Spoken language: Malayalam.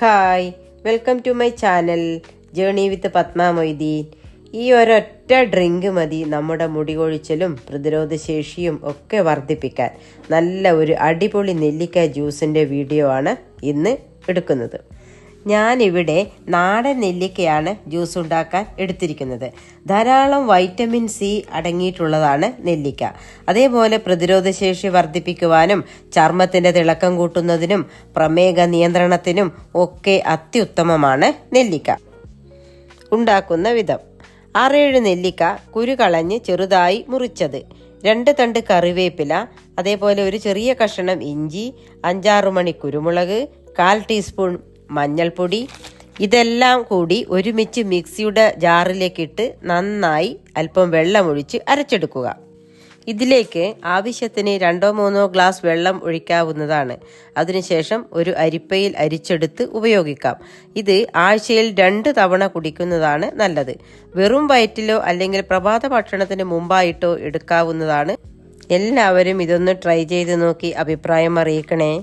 Hi welcome to my channel journey with Padma Moideen. ഈ ഒരൊറ്റ ഡ്രിങ്ക് മതി നമ്മുടെ മുടി കൊഴിച്ചിലും പ്രതിരോധ ശേഷിയും ഒക്കെ വർദ്ധിപ്പിക്കാൻ. നല്ല ഒരു അടിപൊളി നെല്ലിക്ക ജ്യൂസിന്റെ വീഡിയോ ആണ് ഇന്ന് എടുക്കുന്നത്. ഞാനിവിടെ നാടൻ നെല്ലിക്കയാണ് ജ്യൂസ് ഉണ്ടാക്കാൻ എടുത്തിരിക്കുന്നത്. ധാരാളം വൈറ്റമിൻ സി അടങ്ങിയിട്ടുള്ളതാണ് നെല്ലിക്ക. അതേപോലെ പ്രതിരോധശേഷി വർദ്ധിപ്പിക്കുവാനും ചർമ്മത്തിന്റെ തിളക്കം കൂട്ടുന്നതിനും പ്രമേഹ നിയന്ത്രണത്തിനും ഒക്കെ അത്യുത്തമമാണ് നെല്ലിക്ക. ഉണ്ടാക്കുന്ന വിധം. ആറേഴ് നെല്ലിക്ക കുരുകളഞ്ഞ് ചെറുതായി മുറിച്ചത്. രണ്ട് തണ്ട് കറിവേപ്പില അതേപോലെ ഒരു ചെറിയ കഷണം ഇഞ്ചി അഞ്ചാറ് മണി കുരുമുളക് കാൽ ടീസ്പൂൺ മഞ്ഞൾപ്പൊടി ഇതെല്ലാം കൂടി ഒരുമിച്ച് മിക്സിയുടെ ജാറിലേക്കിട്ട് നന്നായി അല്പം വെള്ളമൊഴിച്ച് അരച്ചെടുക്കുക. ഇതിലേക്ക് ആവശ്യത്തിന് രണ്ടോ മൂന്നോ ഗ്ലാസ് വെള്ളം ഒഴിക്കാവുന്നതാണ്. അതിനുശേഷം ഒരു അരിപ്പയിൽ അരിച്ചെടുത്ത് ഉപയോഗിക്കാം. ഇത് ആഴ്ചയിൽ രണ്ട് തവണ കുടിക്കുന്നതാണ് നല്ലത്. വെറും വയറ്റിലോ അല്ലെങ്കിൽ പ്രഭാത ഭക്ഷണത്തിന് മുമ്പായിട്ടോ എടുക്കാവുന്നതാണ്. എല്ലാവരും ഇതൊന്ന് ട്രൈ ചെയ്ത് നോക്കി അഭിപ്രായം അറിയിക്കണേ.